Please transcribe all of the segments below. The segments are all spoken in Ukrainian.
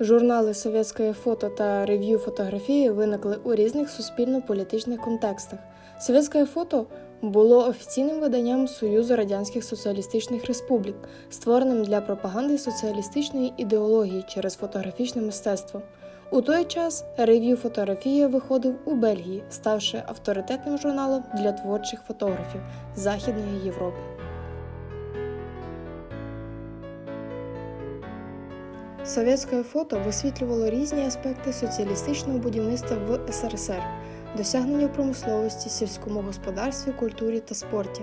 Журнали «Совєтське фото та рев'ю фотографії виникли у різних суспільно-політичних контекстах. «Совєтське фото було офіційним виданням Союзу Радянських Соціалістичних Республік, створеним для пропаганди соціалістичної ідеології через фотографічне мистецтво. У той час рев'ю фотографія виходив у Бельгії, ставши авторитетним журналом для творчих фотографів Західної Європи. Совєтське фото висвітлювало різні аспекти соціалістичного будівництва в СРСР, досягнення в промисловості, сільському господарстві, культурі та спорті.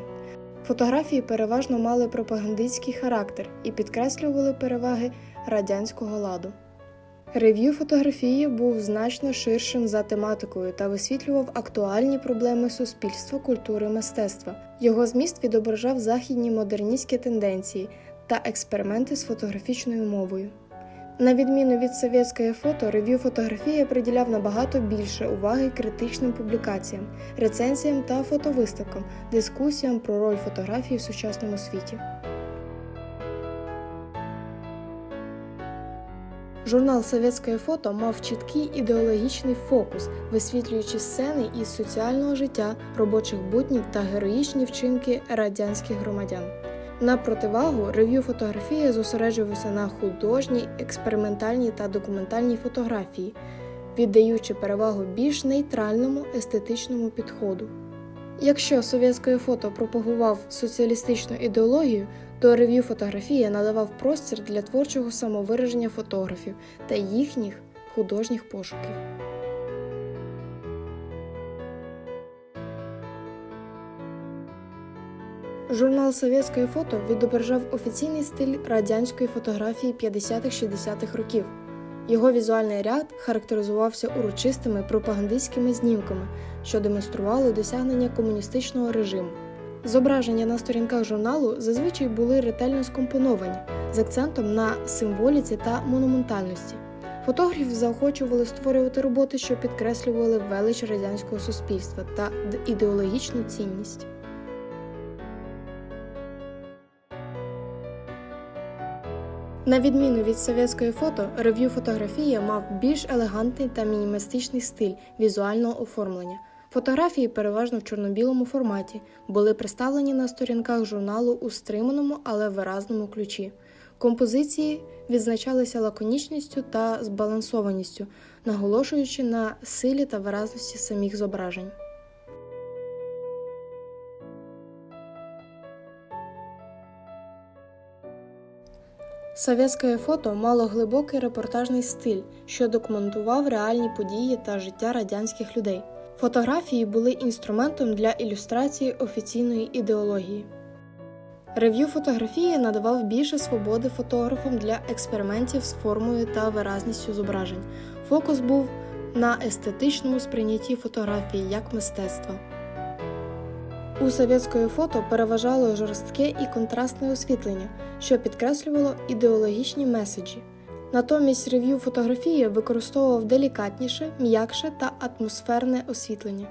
Фотографії переважно мали пропагандистський характер і підкреслювали переваги радянського ладу. Рев'ю фотографії був значно ширшим за тематикою та висвітлював актуальні проблеми суспільства, культури, мистецтва. Його зміст відображав західні модерністські тенденції та експерименти з фотографічною мовою. На відміну від совєтської фото, рев'ю фотографія приділяв набагато більше уваги критичним публікаціям, рецензіям та фотовиставкам, дискусіям про роль фотографії в сучасному світі. Журнал «Совєтське фото мав чіткий ідеологічний фокус, висвітлюючи сцени із соціального життя, робочих буднів та героїчні вчинки радянських громадян. На противагу рев'ю фотографії зосереджувався на художній, експериментальній та документальній фотографії, віддаючи перевагу більш нейтральному естетичному підходу. Якщо совєтське фото пропагував соціалістичну ідеологію, то рев'ю фотографія надавав простір для творчого самовираження фотографів та їхніх художніх пошуків. Журнал «Совєтське фото відображав офіційний стиль радянської фотографії 50-60-х років. Його візуальний ряд характеризувався урочистими пропагандистськими знімками, що демонстрували досягнення комуністичного режиму. Зображення на сторінках журналу зазвичай були ретельно скомпоновані з акцентом на символіці та монументальності. Фотографів заохочували створювати роботи, що підкреслювали велич радянського суспільства та ідеологічну цінність. На відміну від совєтської фото, рев'ю фотографія мав більш елегантний та мінімалістичний стиль візуального оформлення. Фотографії, переважно в чорно-білому форматі, були представлені на сторінках журналу у стриманому, але виразному ключі. Композиції відзначалися лаконічністю та збалансованістю, наголошуючи на силі та виразності самих зображень. Совєтське фото мало глибокий репортажний стиль, що документував реальні події та життя радянських людей. Фотографії були інструментом для ілюстрації офіційної ідеології. Рев'ю фотографії надавав більше свободи фотографам для експериментів з формою та виразністю зображень. Фокус був на естетичному сприйнятті фотографії як мистецтва. У совєтської фото переважало жорстке і контрастне освітлення, що підкреслювало ідеологічні меседжі. Натомість рев'ю фотографії використовував делікатніше, м'якше та атмосферне освітлення.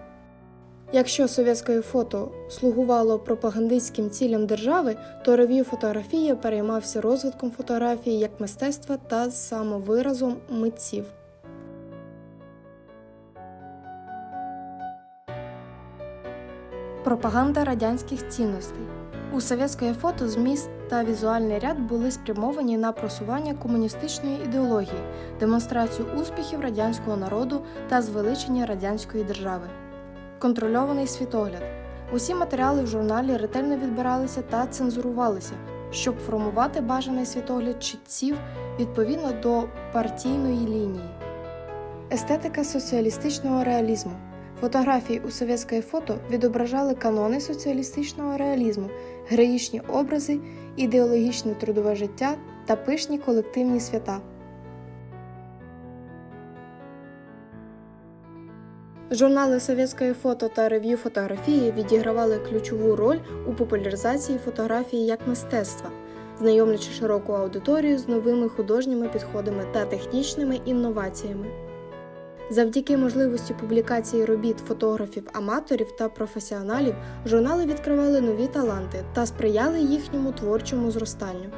Якщо совєтське фото слугувало пропагандистським цілям держави, то рев'ю фотографія переймався розвитком фотографії як мистецтва та самовиразом митців. Пропаганда радянських цінностей у совєтське фото зміст та візуальний ряд були спрямовані на просування комуністичної ідеології, демонстрацію успіхів радянського народу та звеличення радянської держави. Контрольований світогляд. Усі матеріали в журналі ретельно відбиралися та цензурувалися, щоб формувати бажаний світогляд читців відповідно до партійної лінії. Естетика соціалістичного реалізму. Фотографії у совєтське фото відображали канони соціалістичного реалізму, героїчні образи, ідеологічне трудове життя та пишні колективні свята. Журнали совєтське фото та рев'ю фотографії відігравали ключову роль у популяризації фотографії як мистецтва, знайомлячи широку аудиторію з новими художніми підходами та технічними інноваціями. Завдяки можливості публікації робіт фотографів-аматорів та професіоналів журнали відкривали нові таланти та сприяли їхньому творчому зростанню.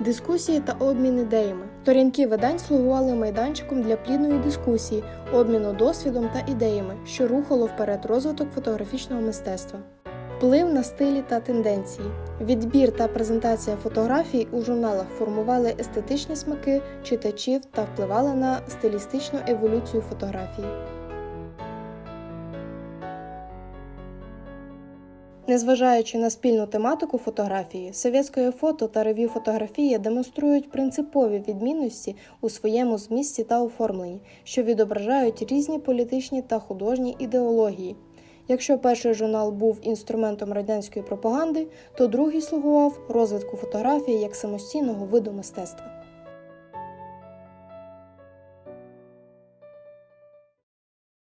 Дискусії та обмін ідеями. Торінки видань слугували майданчиком для плідної дискусії, обміну досвідом та ідеями, що рухало вперед розвиток фотографічного мистецтва. Вплив на стилі та тенденції. Відбір та презентація фотографій у журналах формували естетичні смаки читачів та впливали на стилістичну еволюцію фотографії. Незважаючи на спільну тематику фотографії, совєтське фото та рев'ю фотографії демонструють принципові відмінності у своєму змісті та оформленні, що відображають різні політичні та художні ідеології. Якщо перший журнал був інструментом радянської пропаганди, то другий слугував розвитку фотографії як самостійного виду мистецтва.